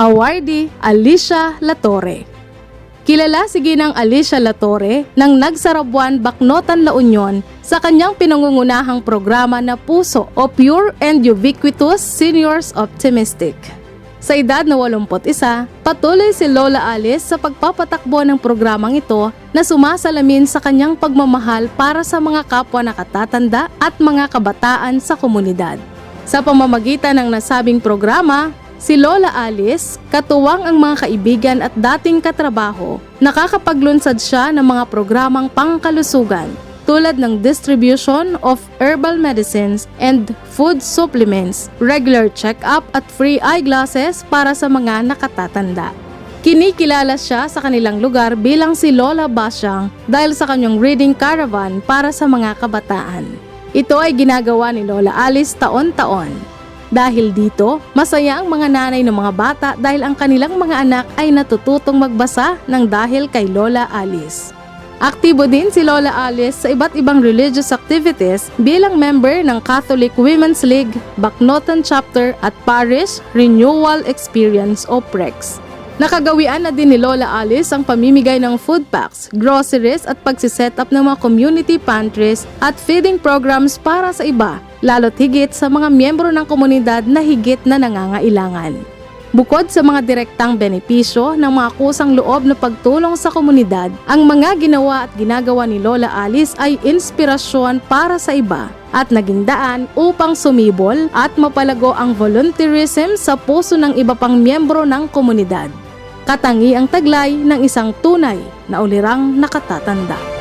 awardee Alicia Latore. Kilala si Ginang Alicia Latore ng Nagsarabuan Baknotan La Union sa kanyang pinangungunahang programa na Puso o Pure and Ubiquitous Seniors Optimistic. Sa edad na 81, patuloy si Lola Alice sa pagpapatakbo ng programang ito na sumasalamin sa kanyang pagmamahal para sa mga kapwa nakatatanda at mga kabataan sa komunidad. Sa pamamagitan ng nasabing programa, si Lola Alice, katuwang ang mga kaibigan at dating katrabaho, nakakapaglunsad siya ng mga programang pangkalusugan tulad ng distribution of herbal medicines and food supplements, regular check-up at free eyeglasses para sa mga nakatatanda. Kinikilala siya sa kanilang lugar bilang si Lola Basyang dahil sa kanyang reading caravan para sa mga kabataan. Ito ay ginagawa ni Lola Alice taon-taon. Dahil dito, masaya ang mga nanay ng mga bata dahil ang kanilang mga anak ay natututong magbasa ng dahil kay Lola Alice. Aktibo din si Lola Alice sa iba't ibang religious activities bilang member ng Catholic Women's League, Baknotan Chapter at Parish Renewal Experience o PREX. Nakagawian na din ni Lola Alice ang pamimigay ng food packs, groceries at pagsiset up ng mga community pantries at feeding programs para sa iba, lalo't higit sa mga miyembro ng komunidad na higit na nangangailangan. Bukod sa mga direktang benepisyo ng mga kusang loob na pagtulong sa komunidad, ang mga ginawa at ginagawa ni Lola Alice ay inspirasyon para sa iba at naging daan upang sumibol at mapalago ang volunteerism sa puso ng iba pang miyembro ng komunidad. Katangi ang taglay ng isang tunay na ulirang nakatatanda.